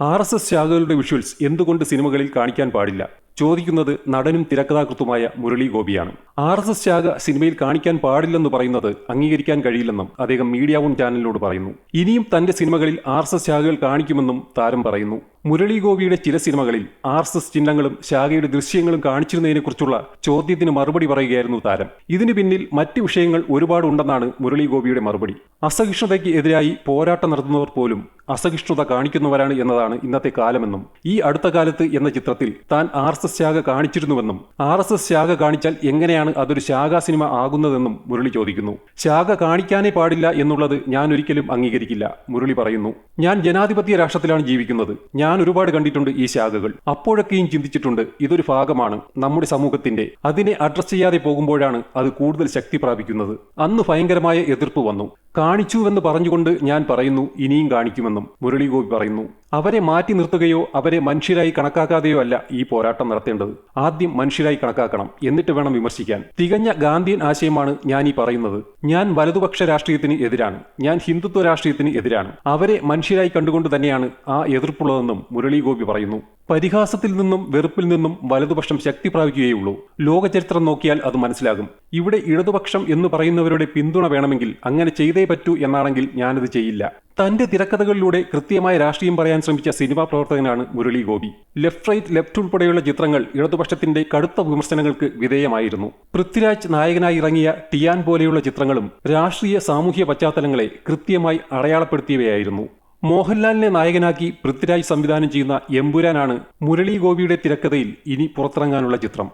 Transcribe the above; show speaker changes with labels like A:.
A: R S S ശാഖകളുടെ visuals എന്തുകൊണ്ട് സിനിമകളിൽ കാണിക്കാൻ പാടില്ല? ചോദിക്കുന്നത് നടനും തിരക്കഥാകൃത്തുമായ മുരളി ഗോപിയാണ്. ആർ എസ് എസ് ശാഖ സിനിമയിൽ കാണിക്കാൻ പാടില്ലെന്ന് പറയുന്നത് അംഗീകരിക്കാൻ കഴിയില്ലെന്നും അദ്ദേഹം മീഡിയ വൺ ചാനലിനോട് പറയുന്നു. ഇനിയും തന്റെ സിനിമകളിൽ ആർ എസ് എസ് ശാഖകൾ കാണിക്കുമെന്നും താരം പറയുന്നു. മുരളി ഗോപിയുടെ ചില സിനിമകളിൽ ആർ എസ് എസ് ചിഹ്നങ്ങളും ശാഖയുടെ ദൃശ്യങ്ങളും കാണിച്ചിരുന്നതിനെക്കുറിച്ചുള്ള ചോദ്യത്തിന് മറുപടി പറയുകയായിരുന്നു താരം. ഇതിനു പിന്നിൽ മറ്റ് വിഷയങ്ങൾ ഒരുപാടുണ്ടെന്നാണ് മുരളി ഗോപിയുടെ മറുപടി. അസഹിഷ്ണുതയ്ക്ക് എതിരായി പോരാട്ടം നടത്തുന്നവർ പോലും അസഹിഷ്ണുത കാണിക്കുന്നവരാണ് എന്നതാണ് ഇന്നത്തെ കാലമെന്നും ഈ അടുത്ത കാലത്ത് എന്ന ചിത്രത്തിൽ താൻ ആർ എസ് എസ് ശാഖ കാണിച്ചിരുന്നുവെന്നും ആർ എസ് എസ് ശാഖ കാണിച്ചാൽ എങ്ങനെയാണ് അതൊരു ശാഖാ സിനിമ ആകുന്നതെന്നും മുരളി ചോദിക്കുന്നു. ശാഖ കാണിക്കാനേ പാടില്ല എന്നുള്ളത് ഞാൻ ഒരിക്കലും അംഗീകരിക്കില്ല മുരളി പറയുന്നു. ഞാൻ ജനാധിപത്യ രാഷ്ട്രത്തിലാണ് ജീവിക്കുന്നത്. ഞാൻ ഒരുപാട് കണ്ടിട്ടുണ്ട് ഈ ശാഖകൾ. അപ്പോഴൊക്കെയും ചിന്തിച്ചിട്ടുണ്ട് ഇതൊരു ഭാഗമാണ് നമ്മുടെ സമൂഹത്തിന്റെ അതിനെ അഡ്രസ് ചെയ്യാതെ പോകുമ്പോഴാണ് അത് കൂടുതൽ ശക്തി പ്രാപിക്കുന്നത്. അന്ന് ഭയങ്കരമായ എതിർപ്പ് വന്നു. കാണിച്ചുവെന്ന് പറഞ്ഞുകൊണ്ട് ഞാൻ പറയുന്നു ഇനിയും കാണിക്കുമെന്നും മുരളി ഗോപി പറയുന്നു. അവരെ മാറ്റി നിർത്തുകയോ അവരെ മനുഷ്യരായി കണക്കാക്കാതെയോ അല്ല ഈ പോരാട്ടം നടത്തേണ്ടത്. ആദ്യം മനുഷ്യരായി കണക്കാക്കണം എന്നിട്ട് വേണം വിമർശിക്കാൻ. തികഞ്ഞ ഗാന്ധിയൻ ആശയമാണ് ഞാൻ ഈ പറയുന്നത്. ഞാൻ വലതുപക്ഷ രാഷ്ട്രീയത്തിന് എതിരാണ്. ഞാൻ ഹിന്ദുത്വ രാഷ്ട്രീയത്തിന് എതിരാണ്. അവരെ മനുഷ്യരായി കണ്ടുകൊണ്ട് തന്നെയാണ് ആ എതിർപ്പുള്ളതെന്നും മുരളി ഗോപി പറയുന്നു. പരിഹാസത്തിൽ നിന്നും വെറുപ്പിൽ നിന്നും വലതുപക്ഷം ശക്തി പ്രാപിക്കുകയുള്ളൂ ലോകചരിത്രം നോക്കിയാൽ അത് മനസ്സിലാകും. ഇവിടെ ഇടതുപക്ഷം എന്ന് പറയുന്നവരുടെ പിന്തുണ വേണമെങ്കിൽ അങ്ങനെ ചെയ്തേ പറ്റൂ എന്നാണെങ്കിൽ ഞാനത് ചെയ്യില്ല. തന്റെ തിരക്കഥകളിലൂടെ കൃത്യമായ രാഷ്ട്രീയം പറയാൻ ശ്രമിച്ച സിനിമാ പ്രവർത്തകനാണ് Murali Gopy. Left right left ഉൾപ്പെടെയുള്ള ചിത്രങ്ങൾ ഇടതുപക്ഷത്തിന്റെ കടുത്ത വിമർശനങ്ങൾക്ക് വിധേയമായിരുന്നു. പൃഥ്വിരാജ് നായകനായി ഇറങ്ങിയ ടിയാൻ പോലെയുള്ള ചിത്രങ്ങളും രാഷ്ട്രീയ സാമൂഹ്യ പശ്ചാത്തലങ്ങളെ കൃത്യമായി അടയാളപ്പെടുത്തിയവയായിരുന്നു. മോഹൻലാലിനെ നായകനാക്കി പൃഥ്വിരാജ് സംവിധാനം ചെയ്യുന്ന എമ്പുരാനാണ് മുരളി ഗോപിയുടെ തിരക്കഥയിൽ ഇനി പുറത്തിറങ്ങാനുള്ള ചിത്രം.